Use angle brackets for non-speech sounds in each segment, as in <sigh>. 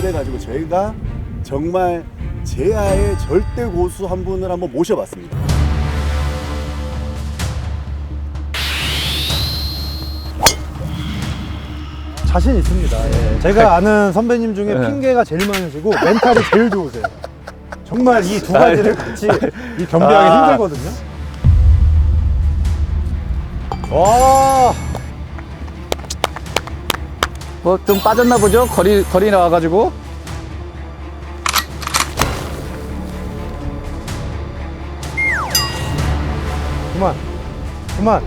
그래가지고 저희가 정말 제아의 절대 고수 한 분을 한번 모셔봤습니다. 자신 있습니다. 예. 제가 아는 선배님 중에 네. 핑계가 제일 많으시고 멘탈이 제일 좋으세요. 정말 이 두 가지를 같이 이 겸비하기 아. 힘들거든요. 와, 뭐 좀 빠졌나 보죠? 거리 거리 나와가지고. 그만, 그만.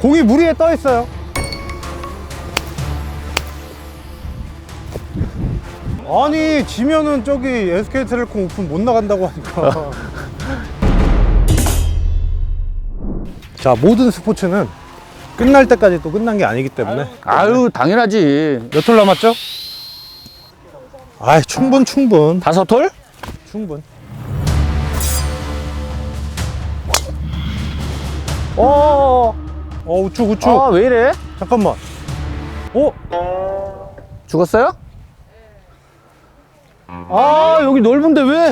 공이 물 위에 떠 있어요. 아니 지면은 저기 SK텔레콤 오픈 못 나간다고 하니까. <laughs> 자 모든 스포츠는 끝날 때까지 또 끝난 게 아니기 때문에 아유 당연하지. 몇 톨 남았죠? 아 충분 충분 다섯 톨? 충분. 어. 어 우측 우측. 아 왜 이래? 잠깐만. 어? 죽었어요? 아 여기 넓은데 왜?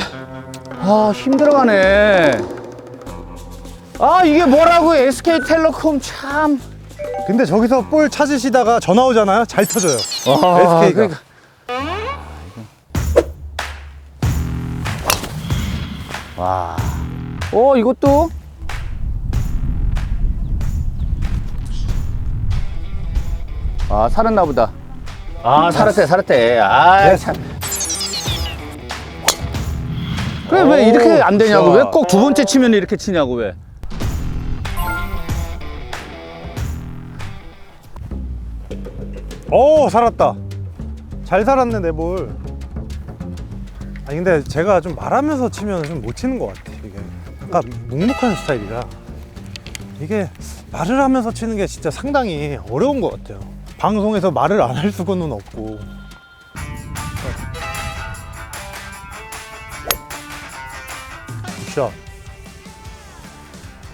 아 힘들어가네. 아 이게 뭐라고 SK텔레콤 참. 근데 저기서 볼 찾으시다가 전화 오잖아요. 잘 터져요. 아, SK 가. 그러니까. 와. 어 이것도 아 살았나 보다. 아 살았대 살았대. 아 네. 참. 그래 왜 이렇게 안 되냐고. 왜 꼭 두 번째 치면 이렇게 치냐고 왜? 오 살았다. 잘 살았네 내 볼. 아니 근데 제가 좀 말하면서 치면 좀 못 치는 것 같아 이게. 약간 묵묵한 스타일이라 이게 말을 하면서 치는 게 진짜 상당히 어려운 것 같아요. 방송에서 말을 안 할 수고는 없고. 굿샷.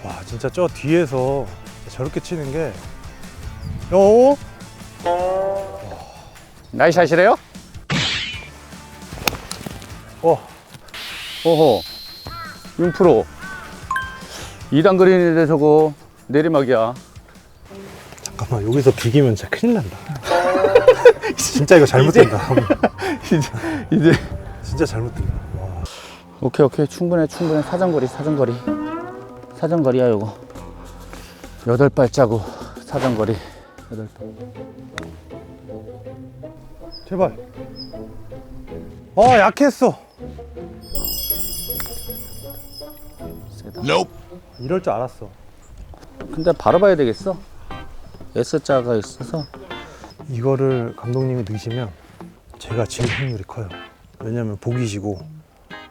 와 진짜 저 뒤에서 저렇게 치는 게 어? 나이샷이래요? 어, 오호. 윤프로. 2단 그린인데 저거 내리막이야. 잠깐만 여기서 비기면 진짜 큰일 난다. <laughs> 진짜 이거 잘못된다. 이제 <laughs> 이제 진짜 잘못된다. 와. 오케이 오케이 충분해 충분해 사정거리 사정거리 사정거리야 요거 여덟 발자국 사정거리 여덟 발 제발. 어 약했어. 세다 이럴 줄 알았어. 근데 바로 봐야 되겠어 S자가 있어서 이거를 감독님이 넣으시면 제가 질 확률이 커요. 왜냐면 복이시고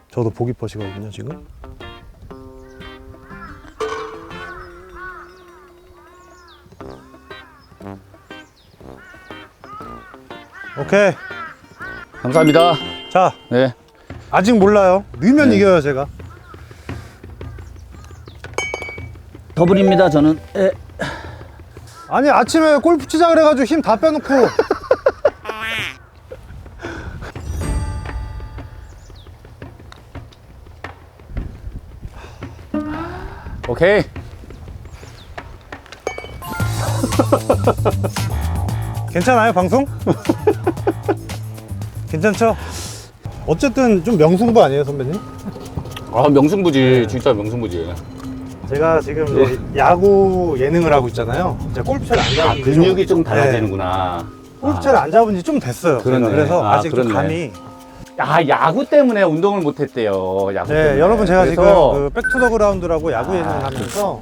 저도 복이 퍼시거든요 지금. 오케이. 감사합니다 자 네 아직 몰라요. 넣으면 네. 이겨요 제가. 더블입니다 저는 예. 아니 아침에 골프 치자 그래가지고 힘 다 빼놓고 오케이 <laughs> 괜찮아요 방송? <laughs> 괜찮죠? 어쨌든 좀 명승부 아니에요 선배님? 아 명승부지 진짜 명승부지 제가 지금 이제 야구 예능을 하고 있잖아요. 이제 골프채를 안 아 잡은 지 근육이 좀 네. 달라지는구나 골프채를 안 잡은 지 좀 됐어요. 그러네. 그래서 아, 아, 직좀 그러네. 감이. 아 야구 때문에 운동을 못했대요 야구 네, 때문에. 여러분 제가 그래서 지금 그 백투더 그라운드라고 야구 예능을 아, 하면서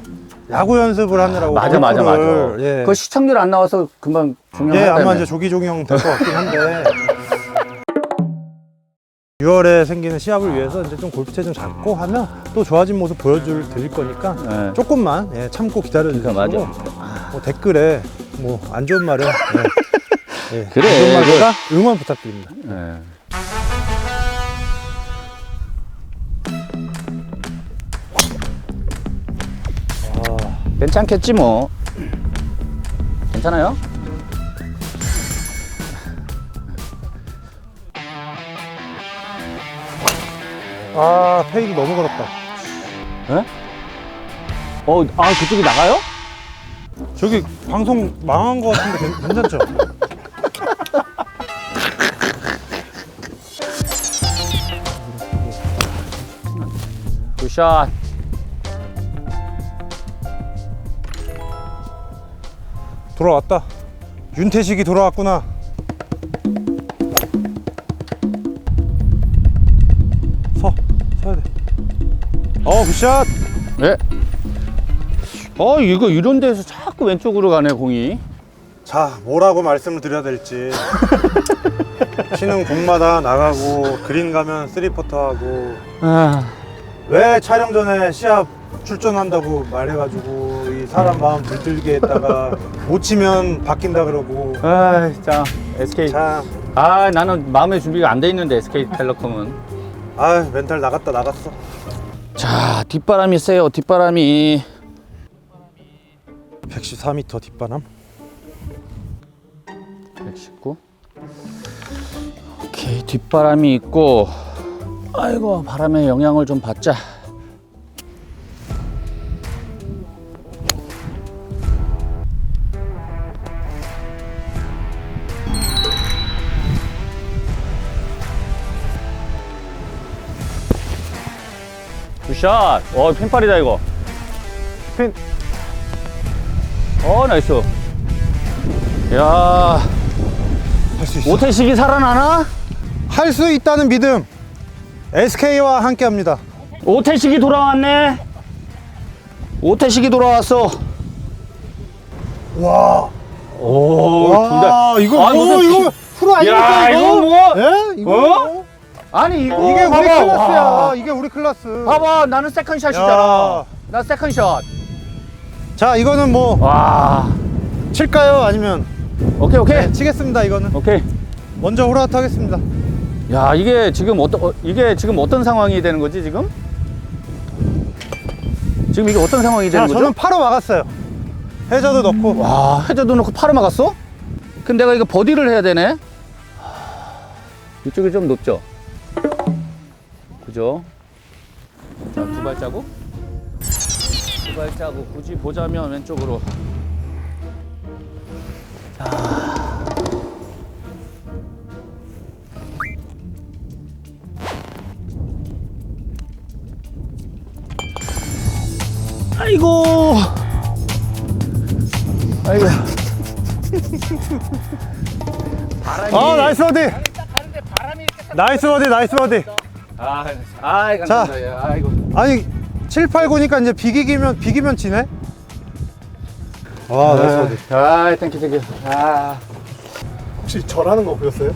야구 연습을 하느라고 맞아 맞아 맞아 골프를, 예. 그 시청률 안 나와서 금방 예, 아마 이제 조기종영 될것 같긴 한데 <laughs> 6월에 생기는 시합을 위해서 이제 좀 골프채 좀 잡고 하면 또 좋아진 모습 보여줄 드릴 거니까 네. 조금만 예, 참고 기다려 주시고 그러니까 맞아. 뭐 댓글에 뭐 안 좋은 말은 예, <laughs> 예, 그래, 안 좋은 말보다 응원 부탁드립니다. 네. 괜찮겠지 뭐 괜찮아요? 아 페이크 너무 걸었다 에? 어, 아 그쪽이 나가요? 저기 방송 망한 거 같은데 괜- 괜찮죠? 굿샷 돌아왔다. 윤태식이 돌아왔구나. 서 서야 돼. 어 굿샷. 네. 어 이거 이런 데서 자꾸 왼쪽으로 가네 공이. 자 뭐라고 말씀을 드려야 될지. <laughs> 치는 공마다 나가고 그린 가면 쓰리퍼터 하고 아, 왜 촬영 전에 시합 출전한다고 말해가지고 이 사람 마음 들들게 했다가 못 치면 바뀐다 그러고 아, 자 SK. 참 아 나는 마음의 준비가 안 돼 있는데 SK 텔레콤은. 아 멘탈 나갔다 나갔어 자 뒷바람이 세요 뒷바람이. 114m 뒷바람 119. 오케이 뒷바람이 있고. 아이고 바람의 영향을 좀 받자. 굿샷. 어 핀팔이다 이거. 핀. 어 나이스. 야 할 수 있어 오태식이 살아나나? 할 수 있다는 믿음 SK와 함께 합니다 오태식이 돌아왔네. 오태식이 돌아왔어. 와, 오, 둘 다. 와 이거 아, 뭐 무슨 이거 프로 아닙니까 야, 이거? 이거 뭐? 예? 이거 어? 뭐? 아니 이거 이게 우리 봐봐. 클래스야 와. 이게 우리 클래스 봐봐, 나는 세컨샷이잖아. 야. 나 세컨샷. 자 이거는 뭐 와. 칠까요 아니면 오케이 오케이 네, 치겠습니다 이거는 오케이. 먼저 호라트 하겠습니다 야 이게 지금 어떤 어, 이게 지금 어떤 상황이 되는 거지 지금? 지금 이게 어떤 상황이 자 되는 거죠? 저는 파로 막았어요 해저도 넣고 와 해저도 넣고 파로 막았어? 근데 내가 이거 버디를 해야 되네. 이쪽이 좀 높죠? 그죠? 자, 두 발자국. 두 발자국 굳이 보자면 왼쪽으로. 자. 아이고. 아이고. <laughs> 바람이. 아 나이스 버디 나이스 버디 나이스 버디 아, 아, 감사합니다. 예, 아이고. 아니 7, 8, 9니까 이제 비기기면 비기면 지네 와 나이스 버디 아, 땡큐, 땡큐. 아. 혹시 절하는 거 보셨어요?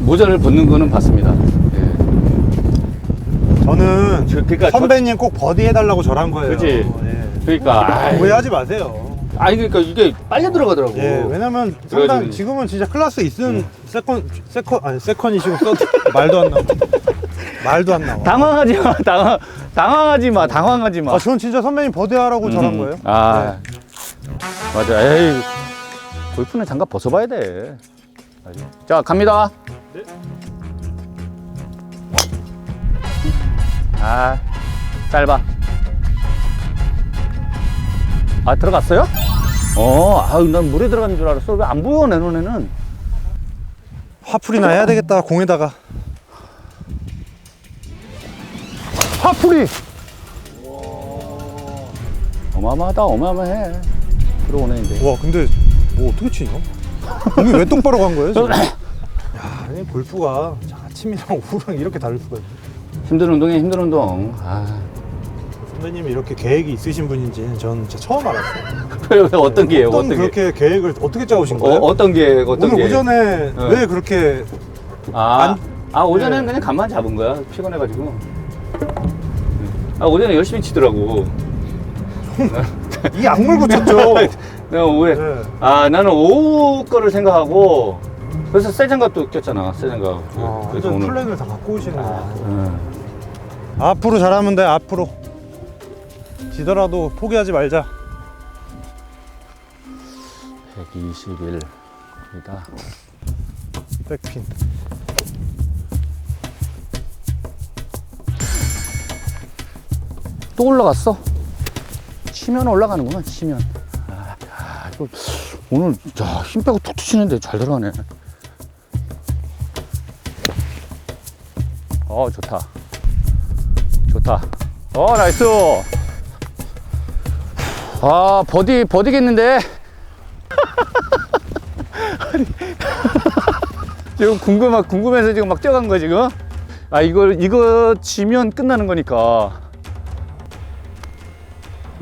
모자를 벗는 거는 봤습니다. 예. 저는 저- 그러니까 선배님 꼭 버디 해달라고 절한 거예요 그치? 예. 그러니까. 아이, 오해하지 마세요 아니, 그러니까 이게 빨려 들어가더라고. 예, 왜냐면 그래가지고 상당 지금은 진짜 클래스 있은 세컨 세컨 아니 세컨이시고 서드 <laughs> 말도 안 나와. 말도 안 나와. 당황하지 마, 당황, 당황하지 마, 당황하지 마. 아, 전 진짜 선배님 버디하라고 저런 음, 거예요. 아, 맞아. 에이, 골프는 장갑 벗어봐야 돼. 알지? 자, 갑니다. 아, 짧아. 아, 들어갔어요? 어, 아유, 난 물에 들어간 줄 알았어. 왜 안 보여, 내 눈에는? 화풀이나 해야 되겠다 공에다가. 화풀이. 어마어마하다, 어마어마해. 들어오네, 이제. 와, 근데 뭐 어떻게 치냐? 공이 왜 똑바로 간 거예요 지금? <laughs> 야, 아니, 골프가 아침이랑 오후랑 이렇게 다를 수가 있네. 힘든 운동에 힘든 운동. 아, 선배님이 이렇게 계획이 있으신 분인지는 전 진짜 처음 알았어요. <laughs> 왜, 왜, 어떤 게예요, 어떤 어떤 게? 그렇게 계획을 어떻게 짜오신 어, 거예요? 어떤 게, 어떤 오늘 게? 오전에 네. 왜 그렇게 아, 안- 아 오전에는 네. 그냥 간만 잡은 거야 피곤해가지고 아 오전에 열심히 치더라고 이 악물 붙였죠? <laughs> 내가 오후에 네. 아 나는 오후 거를 생각하고 그래서 새 장갑도 꼈잖아 새 장갑 아, 그래서 완전 오늘 플랜을 다 갖고 오시는 거야. 응. 앞으로 잘하면 돼, 앞으로. 지더라도 포기하지 말자. 121입니다. 백핀. 또 올라갔어. 치면 올라가는구나, 치면. 아, 이거 오늘 야, 힘 빼고 툭툭 치는데 잘 들어가네. 어, 좋다. 좋다. 어, 나이스! 아, 버디, 버디겠는데? <laughs> 지금 궁금하, 궁금해서 지금 막 뛰어간 거야, 지금? 아, 이걸, 이거 지면 끝나는 거니까.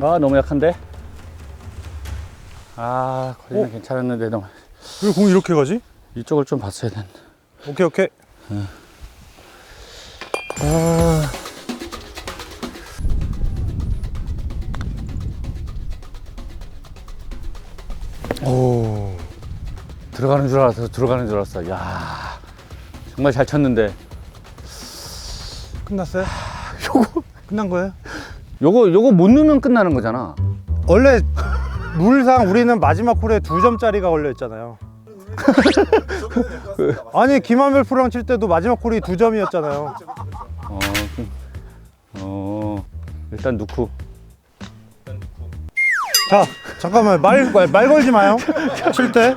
아, 너무 약한데? 아, 거리는 어? 괜찮았는데, 너무. 왜 공 이렇게 가지? 이쪽을 좀 봤어야 되는데. 오케이 오케이. 오. 들어가는 줄 알았어, 들어가는 줄 알았어. 야 정말 잘 쳤는데. 끝났어요? 요거 끝난 거예요? 요거, 요거 못 넣으면 끝나는 거잖아. 원래 룰상 우리는 마지막 홀에 두 점짜리가 걸려 있잖아요. <laughs> 아니 김한별 프로랑 칠 때도 마지막 홀이 두 점이었잖아요. 어, 그- 어, 일단 넣고. 자 잠깐만 말 말 걸지 마요. 칠 때.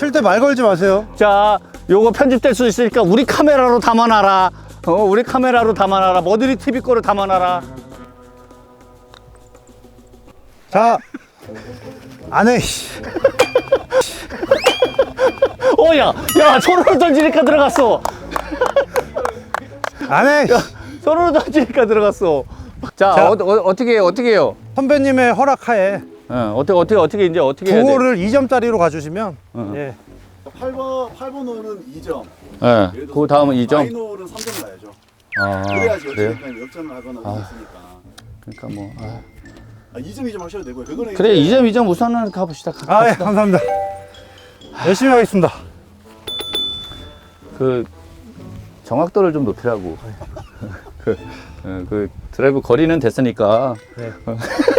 칠때말 걸지 마세요. 자, 요거 편집될 수 있으니까 우리 카메라로 담아놔라. 어, 우리 카메라로 담아놔라. 머드리 TV 거를 담아놔라. 자 안 해. 씨. 어, 야, 야, 손으로 던지니까 들어갔어. 안해. 손으로 던지니까 들어갔어. 자, 자. 어, 어, 떻게 해요? 어떻게 해요? 선배님의 허락하에 어, 어떻게, 어떻게, 어떻게, 이제 어떻게 해야 돼? 9호를 2점짜리로 가주시면 어. 예. 8번 8번 홀은 2점. 예, 그 다음은 2점. 마이너 홀은 3점 나야죠. 아, 그래야지 그래요? 어쨌든 역전을 하거나 아. 있으니까. 그러니까 뭐. 아. 아, 2점 2점 하셔도 되고요. 그거는 그래, 이제 2점, 2점 우선은 가봅시다. 가- 아 예. 감사합니다. 열심히 하겠습니다. 그 정확도를 좀 높이라고. <laughs> 그, 어, 그 드라이브 거리는 됐으니까. 네. <laughs>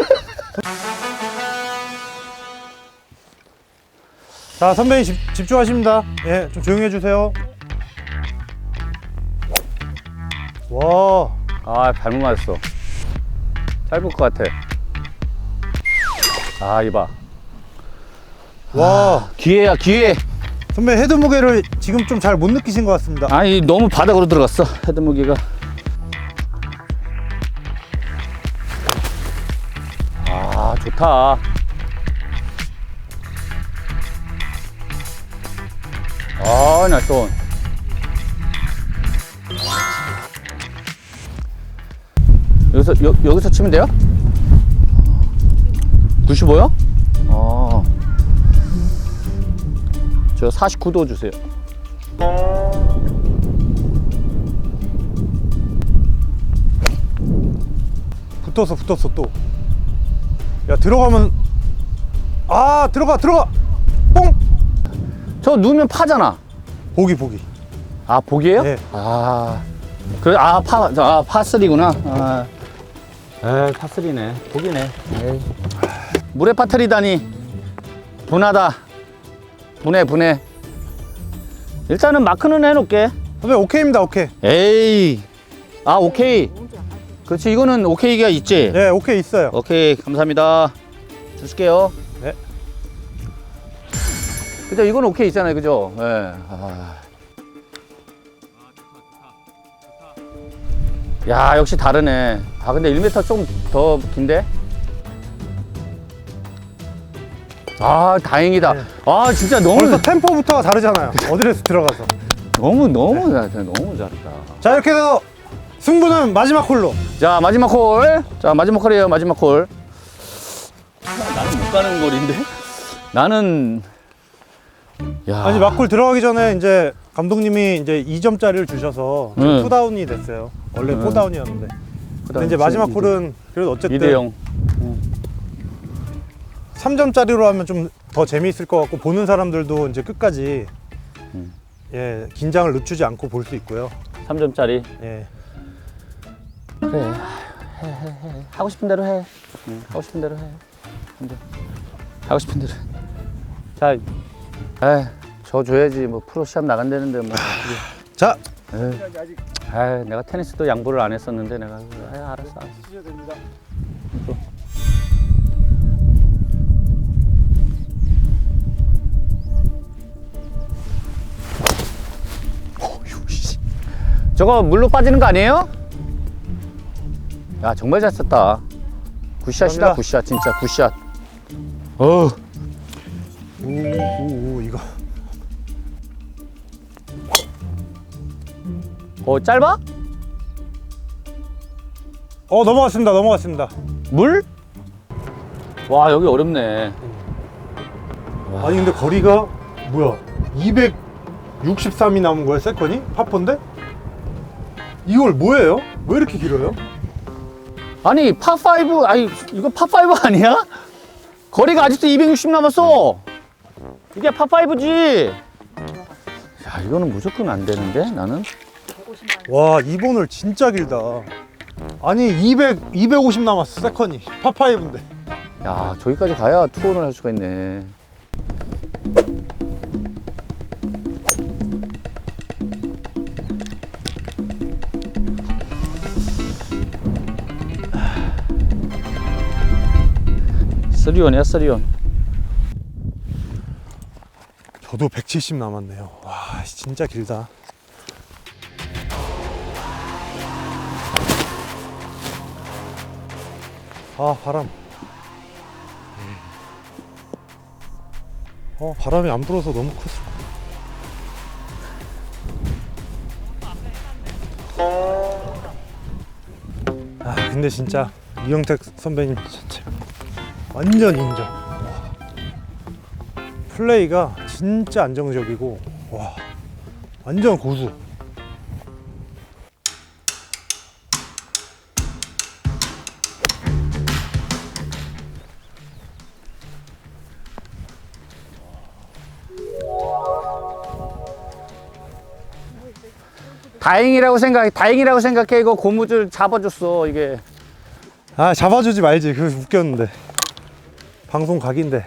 자 선배님 집, 집중하십니다. 예, 좀 조용히 해주세요. 와, 아, 잘못 맞았어. 짧을 것 같아. 아, 이봐. 와, 기회야, 기회. 선배 헤드 무게를 지금 좀 잘 못 느끼신 것 같습니다. 아니, 너무 바닥으로 들어갔어. 헤드 무기가. 아, 좋다. 아, 나이스 온. 여기서, 여, 여기서 치면 돼요? 95요? 어. 저 49도 주세요. 붙었어, 붙었어 또. 야 들어가면 아 들어가 들어가 뽕 저 누우면 파잖아. 보기 보기. 아, 복이에요? 네. 아. 그래, 아, 파, 저, 아, 파3구나. 아. 에이, 파3네. 복이네. 에이. 물에 빠뜨리다니. 분하다. 분해, 분해. 일단은 마크는 해놓을게. 선배 오케이입니다, 오케이. 에이. 아, 오케이. 그렇지, 이거는 오케이가 있지? 네, 오케이 있어요. 오케이, 감사합니다. 줄게요. 네. 그죠, 이건 오케이 있잖아요, 그죠? 예. 아. 야, 역시 다르네. 아, 근데 1m 좀 더 긴데? 아, 다행이다. 네. 아, 진짜 너무, 벌써 템포부터가 다르잖아요. 어드레스 들어가서. <laughs> 너무, 너무, 잘했다. 너무 잘했다. 자 이렇게 해서 승부는 마지막 홀로. 자, 마지막 콜. 자, 마지막 콜이에요, 마지막 콜. 나는 못 가는 거리인데? 나는, 야. 아니 막골 들어가기 전에 이제 감독님이 이제 2점짜리를 주셔서 응. 투다운이 됐어요. 원래 응. 포다운이었는데. 근데 이제 마지막 홀은 그래도 어쨌든 2대 0. 3점짜리로 하면 좀 더 재미있을 것 같고 보는 사람들도 이제 끝까지 음. 예 긴장을 늦추지 않고 볼 수 있고요. 3점짜리. 예. 그래. 해, 해, 해. 하고 싶은 대로 해. 응, 하고 싶은 대로 해. 안 돼. 하고 싶은 대로 해. 자, 에이, 저 줘야지. 뭐 프로 시합 나간다는데 뭐. 자 에이. 아, 내가 테니스도 양보를 안 했었는데 내가 아, 알았어. 알았어. 치셔야 됩니다. 저거 물로 빠지는 거 아니에요? 야 정말 잘 썼다. 굿샷이다 감사합니다. 굿샷 진짜 굿샷. 어. 오오오 어 짧아? 어 넘어갔습니다 넘어갔습니다 물? 와 여기 어렵네. 아니 근데 거리가 뭐야 263이 남은 거야 세컨이? 파폰데? 이걸 뭐예요? 왜 이렇게 길어요? 아니 파5 아니 이거 파5 아니야? 거리가 아직도 260 남았어. 이게 파5지. 야 이거는 무조건 안 되는데 나는. 와 2번을 진짜 길다. 아니 200, 250 남았어 세컨이. 파5인데. 야 저기까지 가야 투혼을 할 수가 있네. 쓰리온이야 쓰리온. 저도 170 남았네요. 와 진짜 길다 아 바람. 어 바람이 안 불어서 너무 컸어 아 근데 진짜 이영택 선배님 진짜 완전 인정. 와. 플레이가 진짜 안정적이고 와 완전 고수 다행이라고 생각 다행이라고 생각해 이거 고무줄 잡아줬어 이게. 아 잡아주지 말지 그거 웃겼는데 방송 각인데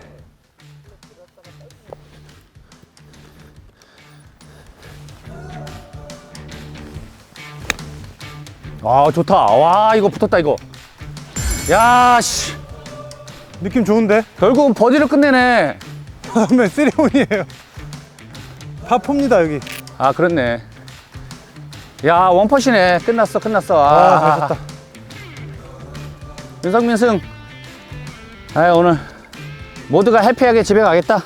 아 좋다. 와 이거 붙었다 이거. 야 씨. 느낌 좋은데? <laughs> 결국은 버디를 끝내네. 다음에 쓰리온이에요 파포입니다 여기 아 그렇네. 야 원퍼시네. 끝났어 끝났어. 아, 아, 잘 쳤다 윤성민 승. 아 오늘 모두가 해피하게 집에 가겠다.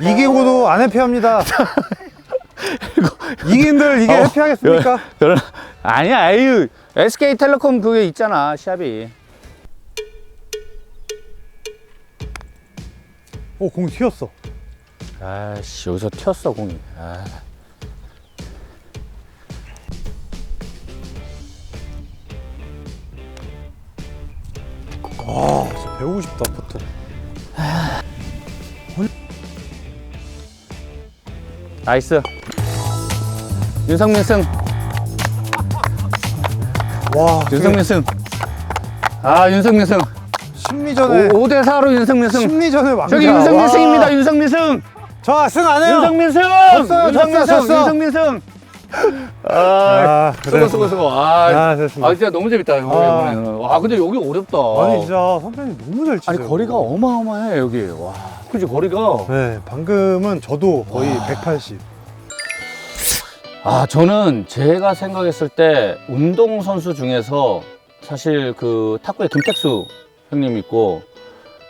이기고도 안 해피합니다 <laughs> 이긴들 이게 어, 해피하겠습니까? 그런 아니야 아유 SK텔레콤 그게 있잖아 시합이. 오 공 튀었어 아씨 여기서 튀었어 공이. 아. 아 진짜 배우고 싶다 포트 나이스. 윤성민 승. 와 윤성민 승. 아 윤성민 승. 심리전에 5대 4로 윤성민 승. 심리전에 왕자 저기 윤성민 와. 승입니다. 윤성민 승. 저승 안 해요 윤성민 승. 졌어요, 윤성민 승. 졌어. 윤성민 승. 아, 아 수고 수고 수고. 아, 아 됐습니다 아 진짜 너무 재밌다 이거. 아. 와 근데 여기 어렵다. 아니 진짜 선배님 너무 잘 치세요 아니 거리가 어마어마해 여기. 와. 그지 거리가. 네 방금은 저도 거의 180 아 저는 제가 생각했을 때 운동 선수 중에서 사실 그 탁구의 김택수 형님 있고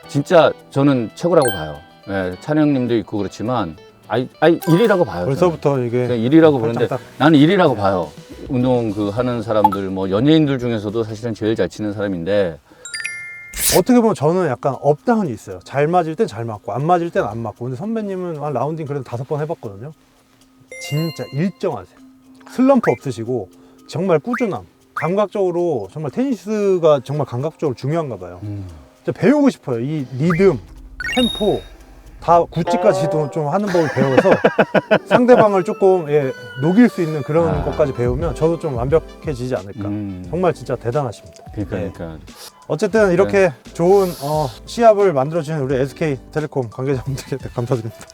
진짜 저는 최고라고 봐요. 예, 찬영님도 있고 그렇지만 아이 아이 1위라고 봐요. 벌써부터 이게 저는 1위라고 보는데 딱 나는 1위라고 봐요. 운동 그 하는 사람들 뭐 연예인들 중에서도 사실은 제일 잘 치는 사람인데 어떻게 보면 저는 약간 업다운이 있어요. 잘 맞을 땐 잘 맞고 안 맞을 땐 안 맞고. 근데 선배님은 한 라운딩 그래도 다섯 번 해봤거든요. 진짜 일정하세요. 슬럼프 없으시고 정말 꾸준함. 감각적으로 정말 테니스가 정말 감각적으로 중요한가 봐요. 진짜 배우고 싶어요. 이 리듬, 템포 다 구찌까지도 좀 하는 법을 배워서 <laughs> 상대방을 조금 예, 녹일 수 있는 그런 아. 것까지 배우면 저도 좀 완벽해지지 않을까. 음, 정말 진짜 대단하십니다. 그러니까, 예. 그러니까 어쨌든 이렇게 좋은 어, 시합을 만들어주신 우리 SK텔레콤 관계자분들께 감사드립니다.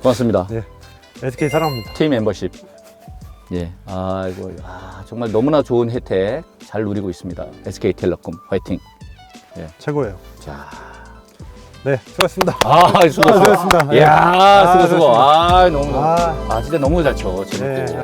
고맙습니다. 네. SK 사랑합니다. 팀 멤버십. 예, 아이고, 아, 정말 너무나 좋은 혜택 잘 누리고 있습니다. SK텔레콤 화이팅. 최고예요. 자, 네, 수고하셨습니다. 아, 수고, 수고. 수고하셨습니다. 예. 이야, 수고, 수고. 수고하셨습니다. 아, 너무, 너무. 아. 아, 진짜 너무 잘 쳐. 재밌게. 네.